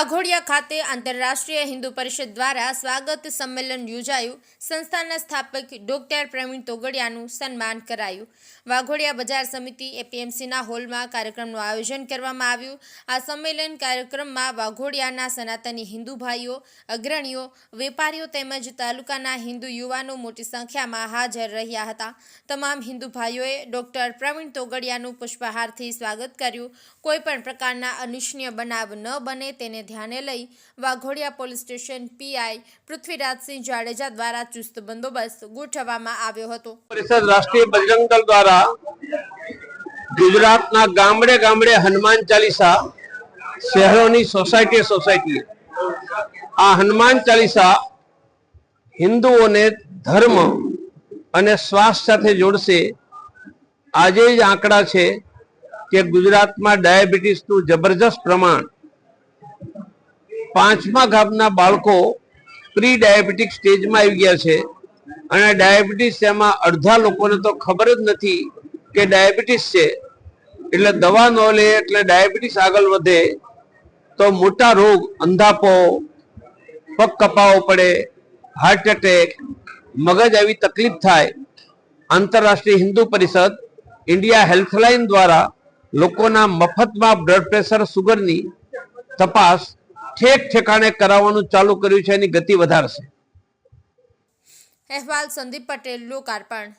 વાઘોડિયા ખાતે આંતરરાષ્ટ્રીય હિન્દુ પરિષદ દ્વારા સ્વાગત સંમેલન યોજાયું. સંસ્થાના સ્થાપક ડોક્ટર પ્રવીણ તોગડિયાનું સન્માન કરાયું. વાઘોડિયા બજાર સમિતિ એપીએમસીના હોલમાં કાર્યક્રમનું આયોજન કરવામાં આવ્યું. આ સંમેલન કાર્યક્રમમાં વાઘોડિયાના સનાતની હિન્દુ ભાઈઓ, અગ્રણીઓ, વેપારીઓ તેમજ તાલુકાના હિન્દુ યુવાનો મોટી સંખ્યામાં હાજર રહ્યા હતા. તમામ હિન્દુ ભાઈઓએ ડોક્ટર પ્રવીણ તોગડિયાનું પુષ્પહારથી સ્વાગત કર્યું. કોઈપણ પ્રકારના અનિચ્છનીય બનાવ ન બને તેને ધ્યાને લઈ Waghodia police station PI Prithvirajsinh Jadeja દ્વારા ચુસ્ત બંદોબસ્ત ગોઠવવામાં આવ્યો હતો. પરિષદ રાષ્ટ્રીય બજરંગ દળ દ્વારા ગુજરાતના ગામડે ગામડે હનુમાન ચાલીસા શહેરોની સોસાયટી સોસાયટી આ હનુમાન ચાલીસા હિન્દુઓને ધર્મ અને શ્વાસ સાથે જોડશે. આજે જ આંકડા છે કે ગુજરાતમાં ડાયાબિટીસનું જબરજસ્ત પ્રમાણ પાંચમા ગામના બાળકો પ્રી ડાયાબિટીક સ્ટેજમાં આવી ગયા છે. અને ડાયાબિટીસ એમાં અડધા લોકોને તો ખબર જ નથી કે ડાયાબિટીસ છે. એટલે દવા ન લે એટલે ડાયાબિટીસ આગળ વધે તો મોટા રોગ, અંધાપો, પગ કપાવો પડે હાર્ટ એટેક મગજ આવી તકલીફ થાય. આંતરરાષ્ટ્રીય હિન્દુ પરિષદ, ઇન્ડિયા હેલ્થલાઇન દ્વારા લોકોના મફતમાં બ્લડ પ્રેશર સુગરની તપાસ ઠેક ઠેકાણે કરાવવાનું ચાલુ કર્યું છે એની ગતિ વધારશે. અહેવાલ સંદીપ પટેલ લોકાર્પણ.